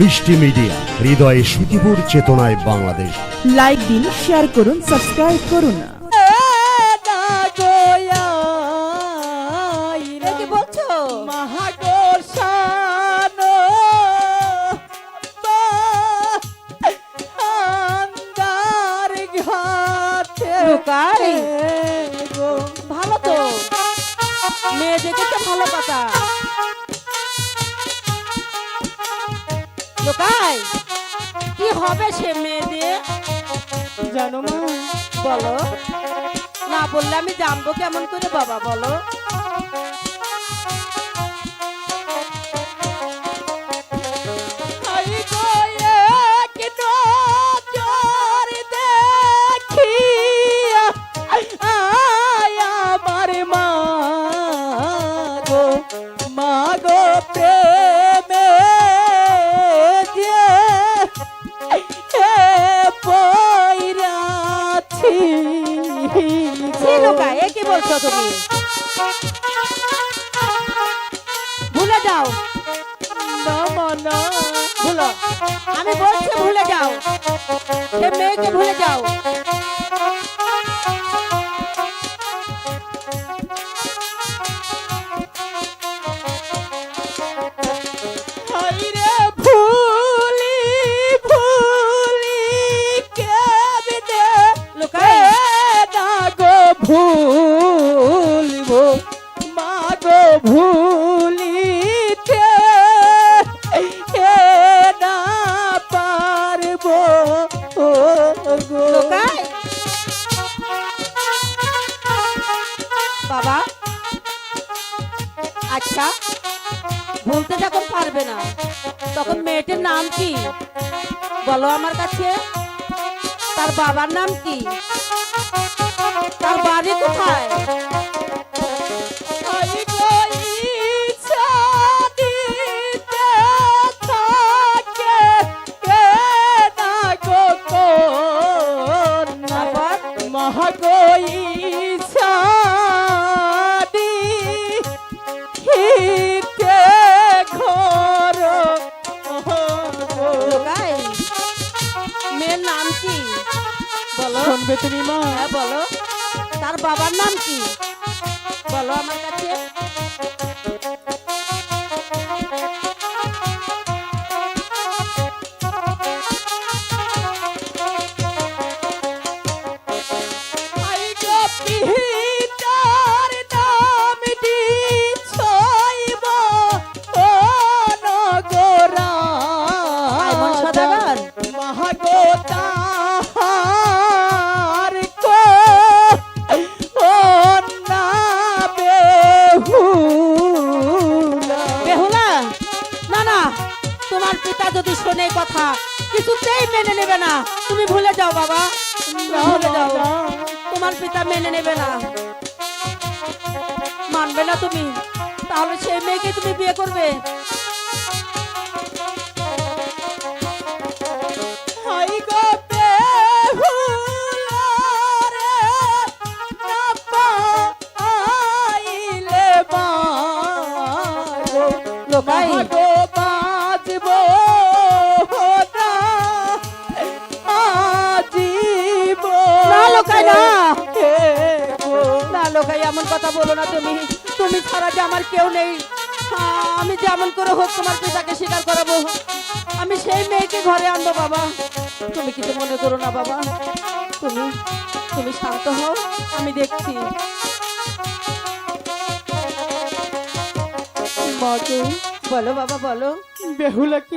মিষ্টি মিডিয়া হৃদয়ে সুখীপুর চেতনায় বাংলাদেশ। লাইক দিন শেয়ার করুন সাবস্ক্রাইব করুন। কি বলছো? লুকাই ভালো তো। মেয়ে দেখেছে ভালো কথা। লুকাই কি হবে সে দিয়ে জানো বলো। না বললে আমি জানব কেমন করে বাবা, বলো। লুকা এ কি বলছো তুমি? ভুলে যাও। ভুলো। আমি বলছি ভুলে যাও। সে মেয়েকে ভুলে যাও। ভুলবো, মাগো ভুলিতে না পারব বাবা আচ্ছা ভুলতে যখন পারবে না, তখন মেয়েটির নাম কি? বলো আমার কাছে। তার বাবার নাম কি? তার বাড়ি কোথায়? শুনবে তুমি মা। হ্যাঁ বলো। তার বাবার নাম কি? বলো আমার কাছে। পিতা যদি শোনে কথা, কিছুতেই মেনে নেবে না। তুমি ভুলে যাও বাবা ভুলে যাও। তোমার পিতা মেনে নেবে না। মানবে না তুমি। তাহলে সেই মেয়েকে তুমি বিয়ে করবে। কথা বলো না তুমি। তুমি ছাড়া যে আমার কেউ নেই। আমি যেমন করে হোক তোমার পিতাকে স্বীকার করাবো। আমি সেই মেয়েকে ঘরে আনব, বাবা। তুমি কিছু মনে করো না, বাবা। তুমি তুমি শান্ত হও, আমি দেখছি। বলো, বাবা, বলো। বেহুলা কি